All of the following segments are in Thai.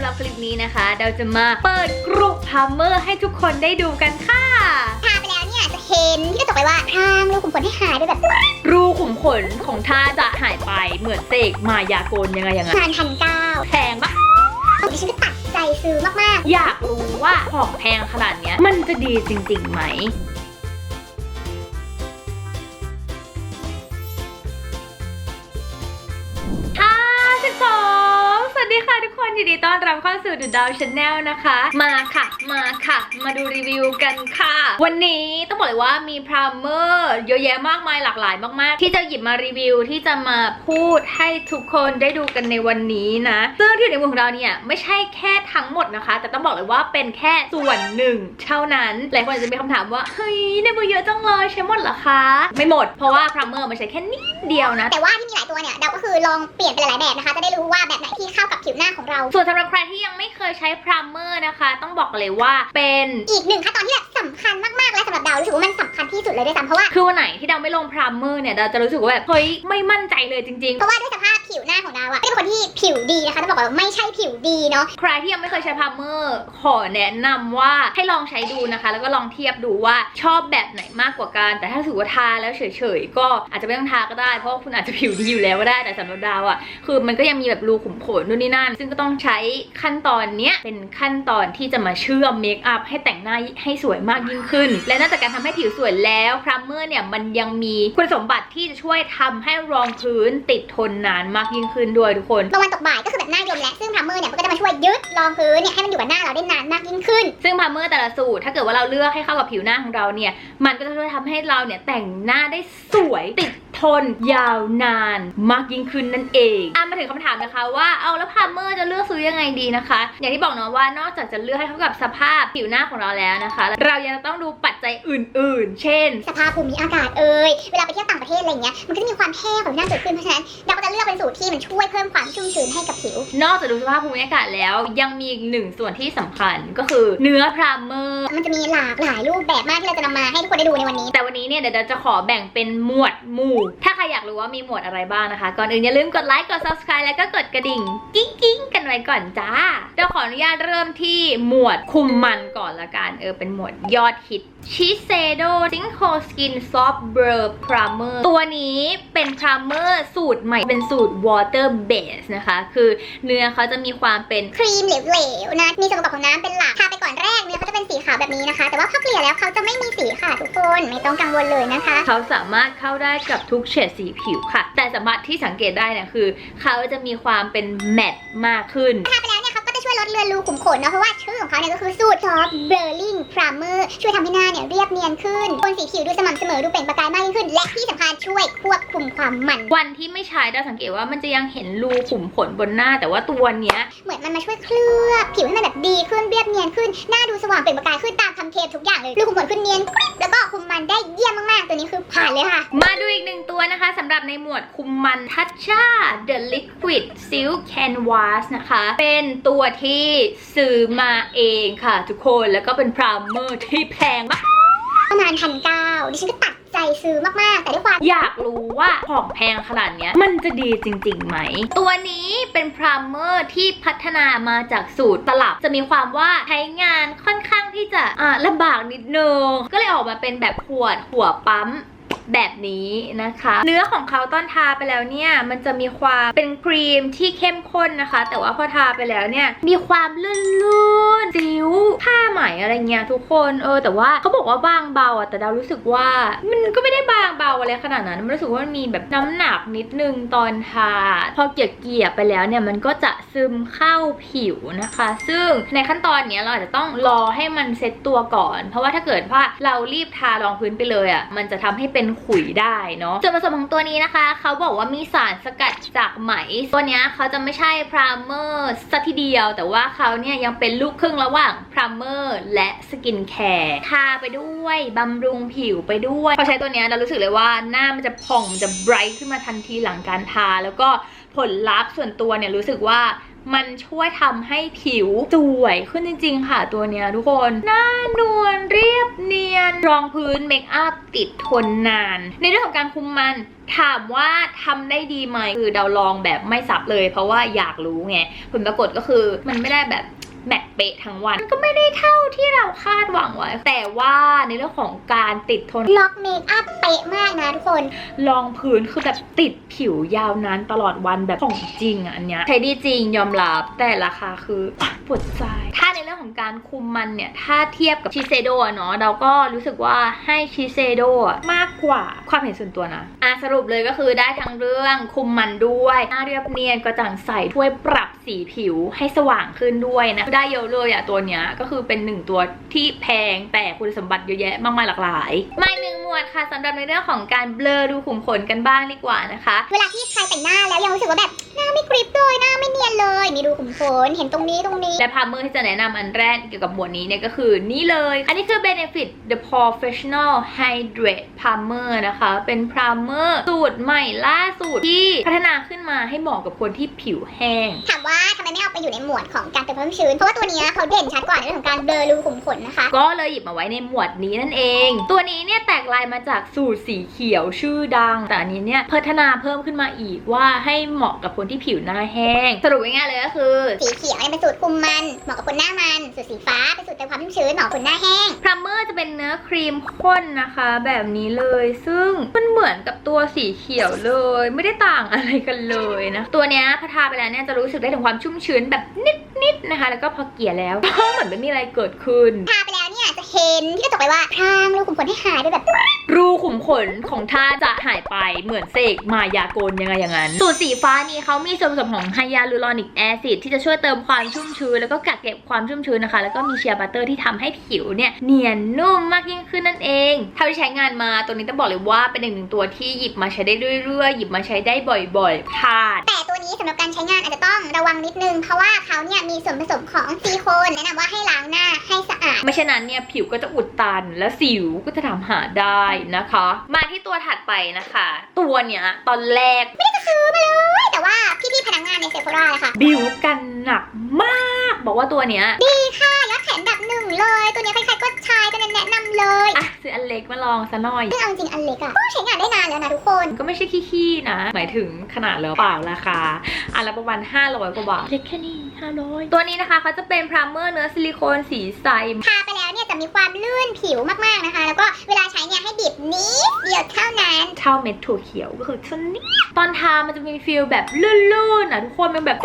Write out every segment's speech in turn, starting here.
ำหรับคลิปนี้นะคะ เราจะมาเปิดกรุ๊ปพาร์เมอร์ให้ทุกคนได้ดูกันค่ะทาไปแล้วเนี่ยจะเห็นที่กระจกไปว่าพรางรูขุมขนให้หายไปแบบรูขุมขนของท่าจะหายไปเหมือนเสกมายากลยังไงยังไงนานพันเก้าแพงปะดิฉันก็ตัดใจซื้อมากอยากรู้ว่าของแพงขนาดเนี้ยมันจะดีจริงๆไหม ดีค่ะทุกคนยินดีต้อนรับเข้าสู่ The Dow Channel นะคะ มาค่ะ มาค่ะ มาดูรีวิวกันค่ะ วันนี้ต้องบอกเลยว่ามีพรามเมอร์เยอะแยะมากมายหลากหลายมาก ๆ ที่จะหยิบมารีวิวที่จะมาพูดให้ทุกคนได้ดูกันในวันนี้นะซึ่งที่อยู่ในมือของเราเนี่ยไม่ใช่แค่ทั้งหมดนะคะ แต่ต้องบอกเลยว่าเป็นแค่ส่วนหนึ่งเท่านั้นหลายคนอาจจะมีคำถามว่าเฮ้ยในมือเยอะจังเลยใช้หมดเหรอคะ ไม่หมด เพราะว่าพรามเมอร์มันใช้แค่นิดเดียวนะแต่ว่าที่มีหลายตัวเนี่ยเราก็คือลองเปลี่ยนไปหลายแบบนะคะ จะได้รู้ว่าแบบไหนที่เข้ากับผิวหน้าของเรา ส่วนสำหรับใครที่ยังไม่เคยใช้พรามเมอร์นะคะ ต้องบอกเลยว่าเป็นอีกหนึ่งขั้นตอนที่แบบสำคัญมากๆและสำหรับดาวรู้สึกว่ามันสำคัญที่สุดเลยด้วยซ้ำเพราะว่าคือวันไหนที่เราไม่ลงพรามเมอร์เนี่ยเราจะรู้สึกว่าแบบเฮ้ยไม่มั่นใจเลยจริงเพราะว่าด้วยสภาพ ผิวหน้าของดาวอะไม่ได้เป็นคนที่ผิวดีนะคะต้องบอกว่าไม่ใช่ผิวดีเนาะ ใครที่ยังไม่เคยใช้พราเมอร์ขอแนะนำว่าให้ลองใช้ดูนะคะ แล้วก็ลองเทียบดูว่าชอบแบบไหนมากกว่ากัน แต่ถ้าถือว่าทาแล้วเฉยๆ ก็อาจจะไม่ต้องทาก็ได้ เพราะว่าคุณอาจจะผิวดีอยู่แล้วก็ได้ แต่สำหรับดาวอะคือมันก็ยังมีแบบรูขุมขนนู่นนี่นั่น ซึ่งก็ต้องใช้ขั้นตอนเนี้ยเป็นขั้นตอนที่จะมาเชื่อมเมคอัพให้แต่งหน้าให้สวยมากยิ่งขึ้น และนอกจากการทำให้ผิวสวยแล้วพราเมอร์เนี่ยมันยังมีคุณสมบัติที่จะช่วยทำให้รองพื้นติดทนนานมากยิ่งขึ้นด้วยทุกคนบางวันตกบ่ายก็คือแบบหน้ายมและซึ่งพรัมเมอร์เนี่ยมันก็จะมาช่วยยึดรองพื้นเนี่ยให้มันอยู่กับหน้าเราได้นานมากยิ่งขึ้น ซึ่งพาร์เมอร์แต่ละสูตรถ้าเกิดว่าเราเลือกให้เข้ากับผิวหน้าของเราเนี่ยมันก็จะช่วยทำให้เราเนี่ยแต่งหน้าได้สวยติดทนยาวนานมากยิ่งขึ้นนั่นเองอะมาถึงคำถามนะคะว่าเอาแล้วพาร์เมอร์จะเลือกซื้อยังไงดีนะคะ อย่างที่บอกเนาะว่านอกจากจะเลือกให้เข้ากับสภาพผิวหน้าของเราแล้วนะคะ เรายังต้องดูปัจจัยอื่น ๆ เช่น สภาพภูมิอากาศเอ่ยเวลาไปเที่ยวต่างประเทศอะไรเงี้ยมันก็จะมีความแห้งของหน้าเกิดขึ้นเพราะฉะนั้นเราก็จะเลือกเป็นสูตรที่มันช่วยเพิ่มความชุ่มชื้นให้กับผิว นอกจากดูสภาพภูมิอากาศแล้ว ยังมีอีกหนึ่งส่วนที่สำคัญก็คือเนื้อพรามเมอร์ มันจะมีหลากหลายรูปแบบมากที่เราจะนำมาให้ทุกคนได้ดูในวันนี้ แต่วันนี้เนี่ยเดี๋ยวเราจะขอแบ่งเป็นหมวดหมู่ ถ้าใครอยากรู้ว่ามีหมวดอะไรบ้างนะคะ ก่อนอื่นอย่าลืมกดไลค์ กด subscribe แล้วก็กดกระดิ่ง กิ้งกิ้งกันไว้ก่อนจ้าเดี๋ยวขออนุญาตเริ่มที่หมวดคุมมันก่อนละกันเออเป็นหมวดยอดฮิตชิเซโดซิงโคสกินซอฟต์เบอร์พรามเมอร์ตัวนี้เป็นพรามเมอร์สูตรใหม่เป็นสูตร water base นะคะ คือเนื้อเขาจะมีความเป็นครีมเหลวๆนะ มีส่วนประกอบของน้ำเป็นหลักทาไปก่อนแรกเนี่ยเขาจะเป็นสีขาวแบบนี้นะคะ แต่ว่าพอเกลี่ยแล้วเขาจะไม่มีสีค่ะทุกคนไม่ต้องกังวลเลยนะคะ เขาสามารถเข้าได้กับทุกเฉดสีผิวค่ะ แต่สัมผัสที่สังเกตได้เนี่ยคือ เขาจะมีความเป็นแมตต์มากขึ้นทาไปแล้วเนี่ยเขา ก็จะช่วยลดเลือนรูขุมขนเนาะเพราะว่าชื่อของเขาเนี่ยก็คือสูตร soft blurring primer ช่วยทำให้หน้าเนี่ยเรียบเนียนขึ้นบนสีผิวดูสม่ำเสมอดูเปล่งประกายมากยิ่งขึ้น และที่สำคัญช่วยควบคุมความมันวันที่ไม่ใช้เราสังเกตว่ามันจะยังเห็นรูขุมขนบนหน้า แต่ว่าตัวเนี้ยเหมือนมันมาช่วยเคลือบผิวให้มันแบบดีขึ้นเรียบเนียนขึ้นหน้าดูสว่างเปล่งประกายขึ้นตามคำเทปทุกอย่างเลยรูขุมขนขึ้นเนียนกริบแล้วก็คุมมันได้เยี่ยมมากๆ ตัวนี้คือผ่านเลยค่ะ มาดูอีกหนึ่งตัวนะคะสำหรับในหมวดคุมมันทัชชา The Liquid Silk Canvas นะคะ เป็นตัวที่ซื้อมาเองค่ะทุกคนแล้วก็เป็นพรามเมอร์ที่แพงมากประมาณพันเก้าดิฉันก็ตัดใจซื้อมาก ๆ แต่ด้วยความอยากรู้ว่าของแพงขนาดเนี้ย มันจะดีจริง ๆ ไหม ตัวนี้เป็นพรามเมอร์ที่พัฒนามาจากสูตรตลับ จะมีความว่าใช้งานค่อนข้างที่จะอ่าลำบากนิดนึง ก็เลยออกมาเป็นแบบขวดหัวปั๊ม แบบนี้นะคะ เนื้อของเขาตอนทาไปแล้วเนี่ยมันจะมีความเป็นครีมที่เข้มข้นนะคะ แต่ว่าพอทาไปแล้วเนี่ยมีความลื่นๆสิวผ้าไหมอะไรเงี้ยทุกคนเออแต่ว่าเขาบอกว่าบางเบาอะแต่ดาวรู้สึกว่า มันก็ไม่ได้บางเบาอะไรขนาดนั้นมันรู้สึกว่ามันมีแบบน้ำหนักนิดนึงตอนทา พอเกี่ยเกี่ยๆไปแล้วเนี่ยมันก็จะซึมเข้าผิวนะคะ ซึ่งในขั้นตอนเนี้ยเราอาจจะต้องรอให้มันเซ็ตตัวก่อน เพราะว่าถ้าเกิดว่าเรารีบทารองพื้นไปเลยอะมันจะทำให้เป็นขุยได้เนาะส่วนผสมของตัวนี้นะคะ เขาบอกว่ามีสารสกัดจากไหม ตัวเนี้ยเขาจะไม่ใช่พรามเมอร์สัทีเดียว แต่ว่าเขาเนี่ยยังเป็นลูกครึ่งระหว่างพรามเมอร์และสกินแคร์ทาไปด้วยบำรุงผิวไปด้วยพอใช้ตัวนี้เรารู้สึกเลยว่าหน้ามันจะผ่องมันจะไบรท์ขึ้นมาทันทีหลังการทา แล้วก็ผลลัพธ์ส่วนตัวเนี่ยรู้สึกว่า มันช่วยทำให้ผิวสวยขึ้นจริง ๆ ค่ะตัวเนี้ยทุกคน หน้านวลเรียบเนียน รองพื้นเมคอัพติดทนนาน ในเรื่องของการคุมมันถามว่าทำได้ดีไหมคือเดาลองแบบไม่สับเลย เพราะว่าอยากรู้ไงผลปรากฏก็คือมันไม่ได้แบบ แมทเป๊ะทั้งวัน มันก็ไม่ได้เท่าที่เราคาดหวังไว้ แต่ว่าในเรื่องของการติดทน ล็อกเมคอัพเป๊ะมากนะทุกคน รองพื้นคือแบบติดผิวยาวนานตลอดวันแบบของจริงอะอันเนี้ยใช้ดีจริงยอมรับแต่ราคาคือปวดใจ ถ้าในเรื่องของการคุมมันเนี่ย ถ้าเทียบกับชิเซโดะเนาะเราก็รู้สึกว่าให้ชิเซโดะมากกว่าความเห็นส่วนตัวนะอะสรุปเลยก็คือได้ทั้งเรื่องคุมมันด้วยหน้าเรียบเนียนกระจ่างใสช่วยปรับสีผิวให้สว่างขึ้นด้วยนะได้เยอะเลยอะตัวเนี้ยก็คือเป็นหนึ่งตัวที่แพงแต่คุณสมบัติเยอะแยะมากมายหลากหลายมาอีกหนึ่ง วดค่ะสำหรับในเรื่องของการเบลอดูขุมขนกันบ้างดีกว่านะคะ เวลาที่ใครแต่งหน้าแล้วยังรู้สึกว่าแบบหน้าไม่กริบเลยหน้าไม่เนียนเลย มีรูขุมขนเห็นตรงนี้ตรงนี้ และพาร์เมอร์ที่จะแนะนำอันแรกเกี่ยวกับหมวดนี้เนี่ยก็คือนี่เลย อันนี้คือ Benefit The Professional Hydrate Primer นะคะ เป็น primer สูตรใหม่ล่าสุดที่พัฒนาขึ้นมาให้เหมาะกับคนที่ผิวแห้งถามว่าทำไมไม่เอาไปอยู่ในหมวดของการเติมความชื้นเพราะว่าตัวเนี้ยเขาเด่นชัดกว่าในเรื่องของการเบลอรูขุมขนนะคะ ก็เลยหยิบมาไว้ในหมวดนี้นั่นเอง ตัวนี้เนี่ยแตกลายมาจากสูตรสีเขียวชื่อดัง แต่อันนี้เนี่ยพัฒนาเพิ่มขึ้นมาอีกว่าให้เหมาะกับคนที่ผิวหน้าแห้ง สรุปง่ายๆเลยก็คือสีเขียวเนี่ยเป็นสูตรคุมมันเหมาะกับคนหน้ามัน สูตรสีฟ้าเป็นสูตรเติมความชุ่มชื้นเหมาะกับคนหน้าแห้งพรัมเมอร์จะเป็นเนื้อครีมข้นนะคะ แบบนี้เลย ซึ่งมันเหมือนกับตัวสีเขียวเลย ไม่ได้ต่างอะไรกันเลยนะตัวเนี้ยพอทาไปแล้วเนี่ยจะรู้สึกได้ถึงความชุ่มชื้นแบบนิดๆนะคะ แล้วก็พอเกลี่ยแล้วก็เหมือนไม่มีอะไรเกิดขึ้นทาไปแล้ว เนี่ยจะเห็นที่กระจกไปว่าพรางรูขุมขนให้หายไปแบบ รูขุมขนของท่าจะหายไปเหมือนเสกมายากลยังไงอย่างนั้น สูตรสีฟ้านี้เขามีส่วนผสมของไฮยาลูรอนิกแอซิดที่จะช่วยเติมความชุ่มชื้น แล้วก็กักเก็บความชุ่มชื้นนะคะ แล้วก็มีเชียร์บัตเตอร์ที่ทำให้ผิวเนี่ยเนียนนุ่มมากยิ่งขึ้นนั่นเองเท่าที่ใช้งานมาตัวนี้ต้องบอกเลยว่าเป็นอีกหนึ่งตัวที่หยิบมาใช้ได้เรื่อยๆหยิบมาใช้ได้บ่อยๆขาดแต่ตัวนี้สำหรับการใช้งานอาจจะต้องระวังนิดนึงเพราะว่าเขาเนี่ยมีส่วนผสมของซิลิโคนแนะนำว่าให้ล้างหน้าให้สะอาด ไม่เช่นนั้นเนี่ยผิวก็จะอุดตันและสิวก็จะถามหาได้นะคะ มาที่ตัวถัดไปนะคะ ตัวเนี้ยตอนแรกซื้อมาเลยแต่ว่าพี่ๆพนักงานในเซฟโฟราเลยค่ะบิวกันหนักมาก บอกว่าตัวเนี้ยดีค่ะยอดขายอันดับหนึ่งเลย ตัวนี้ใครๆก็ใช้ก็แนะนำเลยอะซื้ออันเล็กมาลองซะหน่อยซึ่งเอาจริงๆอันเล็กอะก็ใช้งานได้นานแล้วนะทุกคนมันก็ไม่ใช่ขี้ๆนะ หมายถึงขนาดแล้วเปล่าราคาอันละประมาณ500กว่าบาทเล็กแค่นี้ 500 ตัวนี้นะคะเขาจะเป็นพรามเมอร์เนื้อซิลิโคนสีใส ทาไปแล้วเนี่ยจะมีความลื่นผิวมากๆนะคะ แล้วก็เวลาใช้เนี่ยให้บีบนิดเดียวเท่านั้น เท่าเม็ดถั่วเขียวก็คือเท่านี้ตอนทามันจะมีฟีลแบบลื่นๆอะทุกคนมันแบบ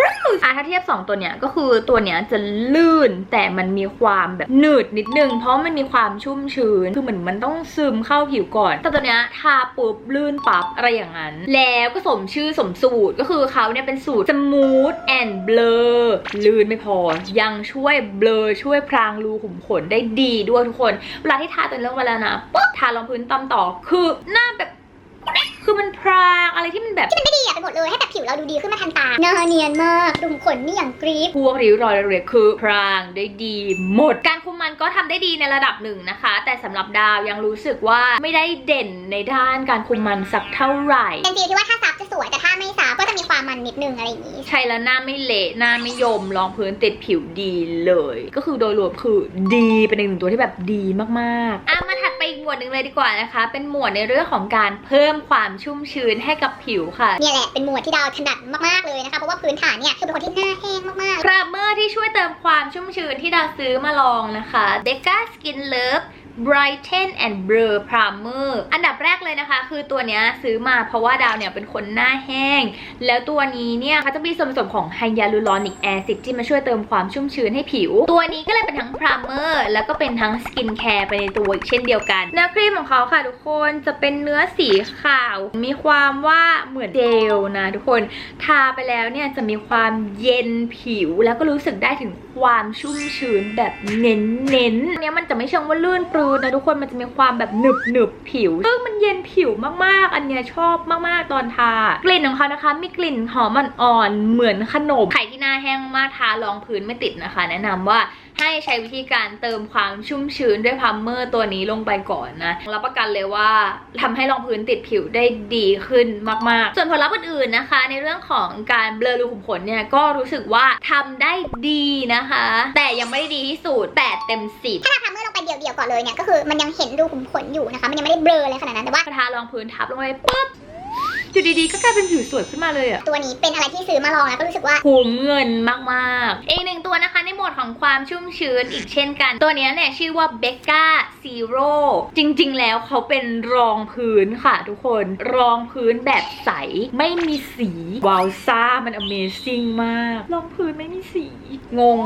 อะถ้าเทียบ 2 ตัวเนี้ยก็คือตัวเนี้ยจะลื่นแต่มันมีความแบบหนืดนิดนึง เพราะมันมีความชุ่มชื้นคือเหมือนมันต้องซึมเข้าผิวก่อน แต่ตัวเนี้ยทาปุ๊บลื่นปั๊บอะไรอย่างนั้น แล้วก็สมชื่อสมสูตรก็คือเขาเนี่ยเป็นสูตร smooth and blur ลื่นไม่พอ ยังช่วย blur ช่วยพรางรูขุมขนได้ดีด้วยทุกคน เวลาที่ทาตัวนี้ลงไปแล้วนะปุ๊บทารองพื้นตามต่อคือหน้าแบบ คือมันพรางอะไรที่มันแบบที่มันไม่ดีอะไปหมดเลยให้แต่ผิวเราดูดีขึ้นมาทันตาเนื้อเนียนมากดูขนนี่อย่างกรี๊ดพวกริ้วรอยเรียคือพรางได้ดีหมด การคุมมันก็ทำได้ดีในระดับหนึ่งนะคะ แต่สำหรับดาวยังรู้สึกว่าไม่ได้เด่นในด้านการคุมมันสักเท่าไหร่เป็นฟีลที่ว่าถ้าซับจะสวยแต่ถ้าไม่ซับก็จะมีความมันนิดนึงอะไรอย่างนี้ใช้แล้วหน้าไม่เละหน้าไม่ยมรองพื้นติดผิวดีเลย ก็คือโดยรวมคือดีเป็นอีกหนึ่งตัวที่แบบดีมากๆอะมาถัดไปอีก หมวดหนึ่งเลยดีกว่านะคะ เป็นหมวดในเรื่องของการเพิ่มความชุ่มชื้นให้กับผิวค่ะ เนี่ยแหละเป็นหมวดที่ดาวถนัดมากๆเลยนะคะเพราะว่าพื้นฐานเนี่ยคือเป็นคนที่หน้าแห้งมากพรามเมอร์ที่ช่วยเติมความชุ่มชื้นที่ดาวซื้อมาลองนะคะ Deca Skin Love Brighten and Blur Primer อันดับแรกเลยนะคะ คือตัวนี้ซื้อมาเพราะว่าดาวเนี่ยเป็นคนหน้าแห้ง แล้วตัวนี้เนี่ยเขาจะมีส่วนผสมของไฮยาลูรอนิกแอซิดที่มาช่วยเติมความชุ่มชื้นให้ผิว ตัวนี้ก็เลยเป็นทั้งพรามเมอร์แล้วก็เป็นทั้งสกินแคร์ไปในตัวอีกเช่นเดียวกัน เนื้อครีมของเขาค่ะทุกคนจะเป็นเนื้อสีขาว มีความว่าเหมือนเจลนะทุกคน ทาไปแล้วเนี่ยจะมีความเย็นผิวแล้วก็รู้สึกได้ถึง ความชุ่มชื้นแบบเน้นๆเนี้ยมันจะไม่เชิงว่าลื่นปลื้นนะทุกคนมันจะมีความแบบหนึบหนึบผิวซึ่งมันเย็นผิวมากๆ อันเนี้ยชอบมากๆตอนทากลิ่นของเขานะคะ มีกลิ่นหอมอ่อนๆเหมือนขนมใครที่หน้าแห้งมากทารองพื้นไม่ติดนะคะ แนะนำว่า ให้ใช้วิธีการเติมความชุ่มชื้นด้วยพัมเมอร์ตัวนี้ลงไปก่อนนะรับประกันเลยว่าทำให้รองพื้นติดผิวได้ดีขึ้นมาก ๆ ส่วนผลลัพธ์อื่นๆนะคะ ในเรื่องของการเบลอรูขุมขนเนี่ยก็รู้สึกว่าทำได้ดีนะคะ แต่ยังไม่ได้ดีที่สุด8เต็ม10ถ้าเราทำเมื่อลงไปเดี่ยวๆก่อนเลยเนี่ยก็คือมันยังเห็นรูขุมขนอยู่นะคะ มันยังไม่ได้เบลออะไรขนาดนั้นแต่ว่าทารองพื้นทับลงไปปุ๊บ อยู่ดีๆ ก็กลายเป็นผิวสวยขึ้นมาเลยอะตัวนี้เป็นอะไรที่ซื้อมาลองแล้วก็รู้สึกว่า คุ้มเงินมากๆ อีกหนึ่งตัวนะคะในโหมดของความชุ่มชื้นอีกเช่นกัน ตัวเนี้ยเนี่ยชื่อว่า Becca Zero จริงๆ แล้วเขาเป็นรองพื้นค่ะทุกคน รองพื้นแบบใส ไม่มีสีวาวซ่ามัน Amazing มาก รองพื้นไม่มีสี งง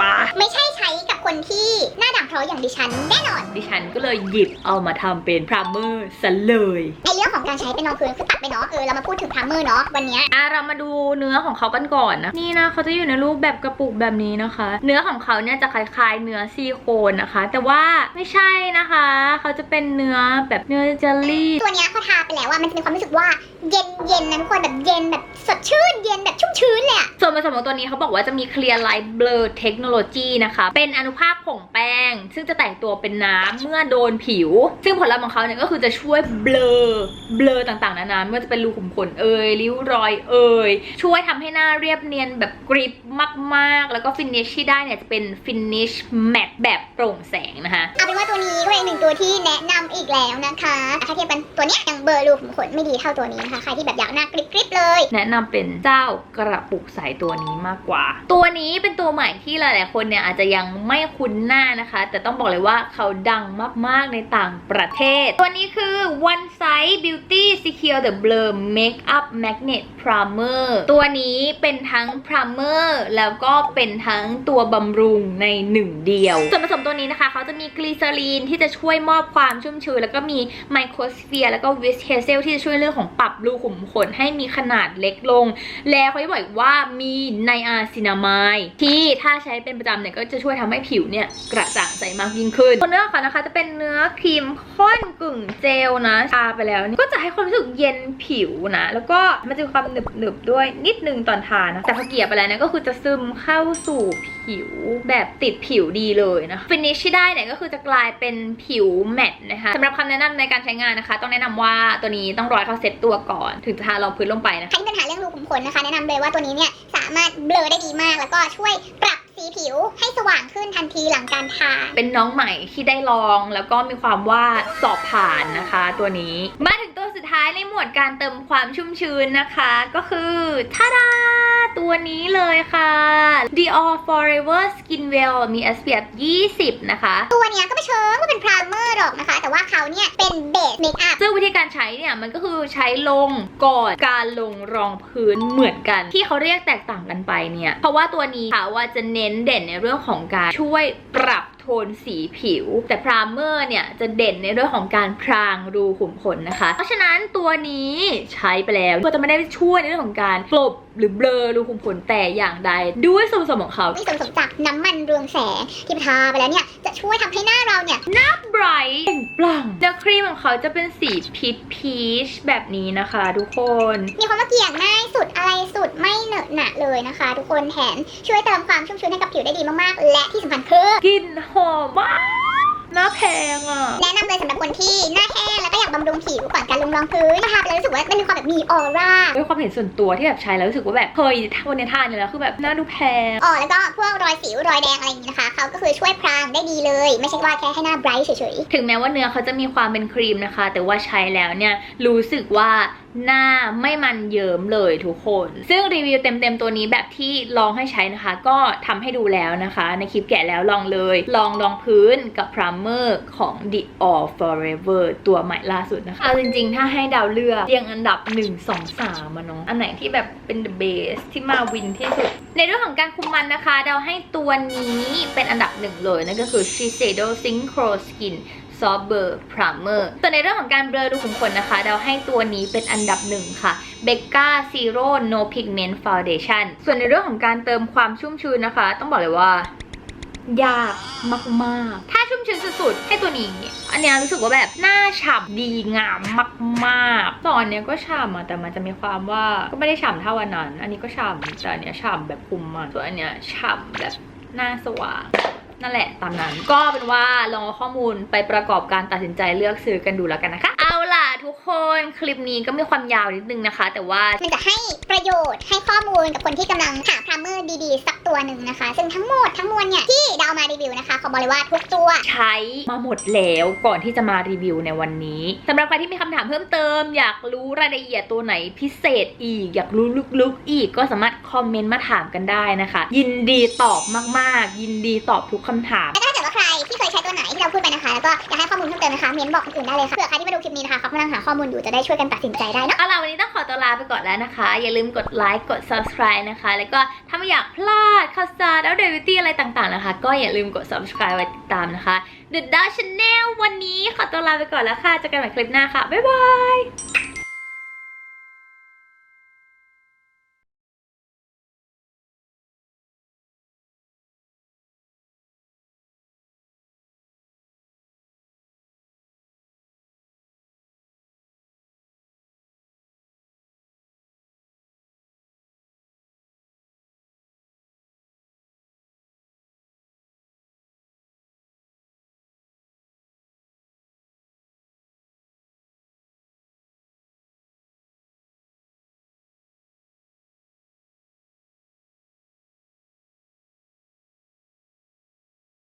ปะไม่ใช่ใช้กับคนที่หน้าด่างพร้อยอย่างดิฉันแน่นอน ดิฉันก็เลยหยิบเอามาทำเป็นพรามเมอร์ซะเลย ในเรื่องของการใช้เป็นรองพื้นคือตัดไปเนาะเออเรามาพูดถึงพรามเมอร์เนาะวันเนี้ยอะเรามาดูเนื้อของเขากันก่อนนะนี่นะเขาจะอยู่ในรูปแบบกระปุกแบบนี้นะคะ เนื้อของเขาเนี่ยจะคล้ายๆ เนื้อซิลิโคนนะคะ แต่ว่าไม่ใช่นะคะ เขาจะเป็นเนื้อแบบเนื้อเจลลี่ ตัวเนี้ยพอทาไปแล้วว่ามันจะมีความรู้สึกว่าเย็น เย็นๆนะทุกคนแบบเย็นแบบสดชื่นเย็นแบบชุ่มชื้นเลยอะส่วนผสมของตัวนี้เขาบอกว่าจะมี Clear Light Blur Technology นะคะ เป็นอนุภาคผงแป้ง ซึ่งจะแตกตัวเป็นน้ำเมื่อโดนผิว ซึ่งผลลัพธ์ของเขาเนี่ยก็คือจะช่วยเบลอเบลอต่างๆนานาไม่ว่าจะเป็นรูขุมขนเอ่ยริ้วรอยเอ่ยช่วยทำให้หน้าเรียบเนียนแบบกริบมากๆ แล้วก็ฟินิชที่ได้เนี่ยจะเป็นฟินิชแมตแบบโปร่งแสงนะคะเอาเป็นว่าตัวนี้ก็เป็นอีกหนึ่งตัวที่แนะนำอีกแล้วนะคะถ้าเทียบกันตัวเนี้ยยังเบลอร์รูขุมขนไม่ดีเท่าตัวนี้นะคะใครที่แบบอยากหน้ากริบๆเลย แนะนำเป็นเจ้ากระปุกใสตัวนี้มากกว่า ตัวนี้เป็นตัวใหม่ที่หลาย ๆ คนเนี่ยอาจจะยังไม่คุ้นหน้านะคะ แต่ต้องบอกเลยว่าเขาดังมาก ๆ ในต่างประเทศ ตัวนี้คือ One Size Beauty Secure the Blur Makeup Magnet Primer ตัวนี้เป็นทั้ง Primer แล้วก็เป็นทั้งตัวบำรุงในหนึ่งเดียว ส่วนผสมตัวนี้นะคะเขาจะมีกลีเซอรีนที่จะช่วยมอบความชุ่มชื้นแล้วก็มีไมโครสเฟียร์แล้วก็วิสเฮเซลที่จะช่วยเรื่องของปรับรูขุมขนให้มีขนาดเล็กลง แล้วเขาจะบอกว่ามีไนอาซินามายที่ถ้าใช้เป็นประจำเนี่ยก็จะช่วยทำให้ผิวเนี่ยกระจ่างใสมากยิ่งขึ้นตัวเนื้อของนะคะ จะเป็นเนื้อครีมข้นกึ่งเจลนะทาไปแล้วก็จะให้ความรู้สึกเย็นผิวนะ แล้วก็มันจะมีความหนึบหนึบด้วยนิดนึงตอนทานะแต่พอเกลี่ยไปแล้วเนี่ยก็คือจะซึมเข้าสู่ผิวแบบติดผิวดีเลยนะฟินิชที่ได้เนี่ยก็คือจะกลายเป็นผิวแมตต์นะคะสำหรับคำแนะนำในการใช้งานนะคะ ต้องแนะนำว่าตัวนี้ต้องร้อยเข้าเซ็ตตัวก่อนถึงือทารองพื้นลงไปนะ ใครที่มีปัญหาเรื่องรูขุมขนนะคะ แนะนำเลยว่าตัวนี้เนี่ยสามารถเบลอได้ดีมาก แล้วก็ช่วยปรับ สีผิวให้สว่างขึ้นทันทีหลังการทา เป็นน้องใหม่ที่ได้ลองแล้วก็มีความว่าสอบผ่านนะคะ ตัวนี้ มาถึงตัวสุดท้ายในหมวดการเติมความชุ่มชื้นนะคะ ก็คือทาดาตัวนี้เลยค่ะ Dior Forever Skin Well มี SPF 20 นะคะ ตัวเนี้ยก็ไม่เชิงว่าเป็นพรามเมอร์หรอกนะคะ แต่ว่าเขาเนี่ยเป็นเบสเมคอัพซึ่งวิธีการใช้เนี่ย มันก็คือใช้ลงก่อนการลงรองพื้นเหมือนกัน ที่เขาเรียกแตกต่างกันไปเนี่ย เพราะว่าตัวนี้ค่ะว่าจะเน้นเด่นในเรื่องของการช่วยปรับโทนสีผิว แต่พรามเมอร์เนี่ยจะเด่นในเรื่องของการพรางรูขุมขนนะคะ เพราะฉะนั้นตัวนี้ใช้ไปแล้วก็จะไม่ได้ช่วยในเรื่องของการกลบหรือเบลอรูขุมขนแต่อย่างใดด้วยส่วนผสมของเขามีส่วนผสมจากน้ำมันเรืองแสงที่ทาไปแล้วเนี่ย ช่วยทำให้หน้าเราเนี่ยไบรท์เปล่งปลั่งเนื้อครีมของเขาจะเป็นสีพีชพีชแบบนี้นะคะ ทุกคน มีความละเกียงง่ายสุดอะไรสุดไม่เหนอะหนะเลยนะคะ ทุกคนแถมช่วยเติมความชุ่มชื้นให้กับผิวได้ดีมากๆ และที่สำคัญคือกลิ่นหอมมากหน้าแพงอะ แนะนำเลยสำหรับคนที่หน้าแห้งแล้วก็ อยากบำรุงผิวก่อนการลงรองพื้นทาไปแล้วรู้สึกว่ามันมีความแบบมีออร่าด้วยความเห็นส่วนตัวที่แบบใช้แล้วรู้สึกว่าแบบเฮ้ยถ้าวันนี้ทานเนี่ยแล้วคือแบบหน้าดูแพงอ๋อแล้วก็พวกรอยสิวรอยแดงอะไรอย่างนี้นะคะเขาก็คือช่วยพรางได้ดีเลย ไม่ใช่ว่าแค่ให้หน้าไบรท์เฉยถึงแม้ว่าเนื้อเขาจะมีความเป็นครีมนะคะ แต่ว่าใช้แล้วเนี่ยรู้สึกว่าหน้าไม่มันเยิ้มเลยทุกคน ซึ่งรีวิวเต็มๆตัวนี้แบบที่ลองให้ใช้นะคะ ก็ทำให้ดูแล้วนะคะ ในคลิปแกะแล้วลองเลย ลองรองพื้นกับพรามเมอร์ของ Dior Forever ตัวใหม่ล่าสุดนะคะเอาจริงๆ ถ้าให้ดาวเลือกเรียงอันดับ 1 2 3มาเนาะอันไหนที่แบบเป็น the best ที่มาวินที่สุด ในเรื่องของการคุมมันนะคะ ดาวให้ตัวนี้เป็นอันดับหนึ่งเลยนั่นก็คือ Shiseido Synchro Skin ซอฟเบอร์พรามเมอร์ส่วนในเรื่องของการเบลอรูขุมขนนะคะ เราให้ตัวนี้เป็นอันดับหนึ่งค่ะ Becca Zero No Pigment Foundation ส่วนในเรื่องของการเติมความชุ่มชื้นนะคะ ต้องบอกเลยว่า ยากมากๆ ถ้าชุ่มชื้นสุดๆ ให้ตัวนี้ อันเนี้ยรู้สึกว่าแบบหน้าฉ่ำดีงามมากๆตอนเนี้ยก็ฉ่ำอะแต่มันจะมีความว่าก็ไม่ได้ฉ่ำเท่าวันนั้น อันนี้ก็ฉ่ำแต่อันเนี้ยฉ่ำแบบคุมมากส่วนอันเนี้ยฉ่ำแบบหน้าสว่างนั่นแหละตามนั้น ก็เป็นว่าลองข้อมูลไปประกอบการตัดสินใจเลือกซื้อกันดูแล้วกันนะคะ ทุกคนคลิปนี้ก็มีความยาวนิดนึงนะคะ แต่ว่ามันจะให้ประโยชน์ให้ข้อมูลกับคนที่กำลังหาพรามเมอร์ดีๆ สักตัวหนึ่งนะคะ ซึ่งทั้งหมดทั้งมวลเนี่ยที่ดาวมารีวิวนะคะขอบอกเลยว่าทุกตัวใช้มาหมดแล้วก่อนที่จะมารีวิวในวันนี้สำหรับใครที่มีคำถามเพิ่มเติม อยากรู้รายละเอียดตัวไหนพิเศษอีก อยากรู้ลึกๆอีกก็สามารถคอมเมนต์มาถามกันได้นะคะ ยินดีตอบมากๆ ยินดีตอบทุกคำถามแล้วก็ถ้าเกิดว่าใครที่เคยใช้ตัวไหนที่เราพูดไปนะคะแล้วก็อยากให้ข้อมูลเพิ่มเติมนะคะเม้นบอกคนอื่นได้เลยค่ะเผื่อใครที่มาดูคลิปนี้นะคะเขากำลังหาหาข้อมูลอยู่จะได้ช่วยกันตัดสินใจได้เนอะเอาล่ะวันนี้ต้องขอตัวลาไปก่อนแล้วนะคะ อย่าลืมกดไลค์กด subscribe นะคะ แล้วก็ถ้าไม่อยากพลาดข่าวสารอัปเดตวิตี้อะไรต่างๆนะคะ ก็อย่าลืมกด subscribe ไว้ติดตามนะคะ The Dot Channel วันนี้ขอตัวลาไปก่อนแล้วค่ะเจอกันใหม่คลิปหน้าค่ะบ๊ายบาย